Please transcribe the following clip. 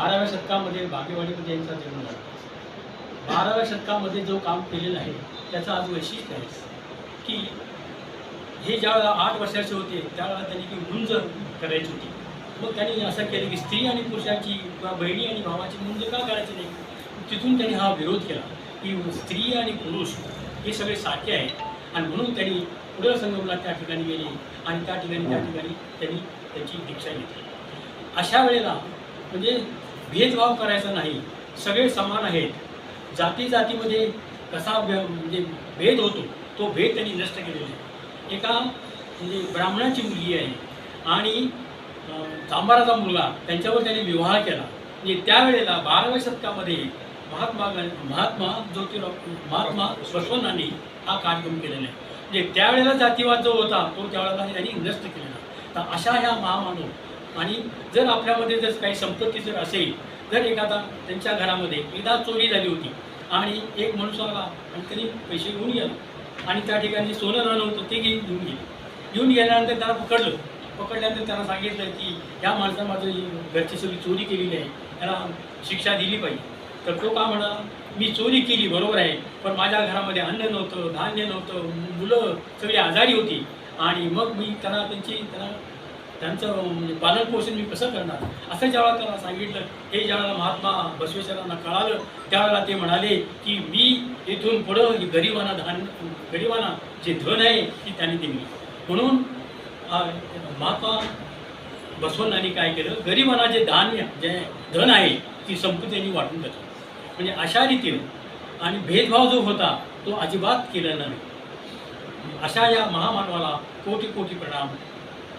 बाराव्या शतकामध्ये बागेवाडीमध्ये यांचा जन्म झाला. बाराव्या शतकामध्ये जो काम केलेला आहे त्याचं आज वैशिष्ट्य आहे की हे ज्यावेळेला आठ वर्षाचे होते त्यावेळेला त्यांनी ती मुंज करायची होती. मग त्यांनी असं केलं की स्त्री आणि पुरुषाची किंवा बहिणी आणि भावाची मुंज का करायची नाही? तिथून त्यांनी हा विरोध केला की स्त्री आणि पुरुष हे सगळे साठे आहेत आणि म्हणून त्यांनी पुढे संगमला त्या ठिकाणी गेले आणि त्या ठिकाणी त्या हो. ठिकाणी त्यांनी त्याची दीक्षा घेतली. अशा वेळेला म्हणजे भेदभाव करायचा नाही. सगळे समान आहेत. जाती जातीमध्ये कसा म्हणजे भेद होतो तो भेद त्यांनी नष्ट केलेला आहे. एका म्हणजे ब्राह्मणाची मुलगी आहे आणि चांबाराचा मुलगा त्यांच्यावर त्यांनी विवाह केला. म्हणजे त्यावेळेला बाराव्या शतकामध्ये महात्मा गांधी महात्मा ज्योतिराव महात्मा बसवण्णांनी हा कार्यक्रम केलेला आहे. म्हणजे त्यावेळेला जातीवाद जो होता तो त्यावेळेला त्यांनी नष्ट केलेला तर अशा ह्या महामानव आणि जर आपल्यामध्ये जर काही संपत्ती जर असेल जर एखादा त्यांच्या घरामध्ये एकदा चोरी झाली होती आणि एक माणूस आला आणि त्यांनी पैसे घेऊन गेला आणि त्या ठिकाणी सोनं नाणं होतं ते घेऊन घेऊन गेले. घेऊन गेल्यानंतर त्याला पकडलं. पकडल्यानंतर त्यांना सांगितलं की या माणसानं माझं घरची सगळी चोरी केलेली आहे. त्याला शिक्षा दिली पाहिजे. तर तो का म्हणा मी चोरी केली बरोबर आहे. पण माझ्या घरामध्ये अन्न नव्हतं धान्य नव्हतं मुलं सगळी आजारी होती. आणि मग मी त्यांना त्यांची त्यांना त्यांचं म्हणजे पालनपोषण मी कसं करणार? असं ज्यावेळेला त्यांना सांगितलं हे ज्यावेळेला महात्मा बसवेश्वरांना कळालं त्यावेळेला ते म्हणाले की मी इथून पुढं गरिबांना धान्य गरिबांना जे धन आहे ती त्यांनी दिली. म्हणून महात्मा बसवनांनी काय केलं? गरिबांना जे धान्य जे धन आहे ती संपत्ती त्यांनी वाटून घेतली. म्हणजे अशा रीतीनं आणि भेदभाव जो होता तो अजिबात केला नाही. अशा या महामानवाला कोटी कोटी प्रणाम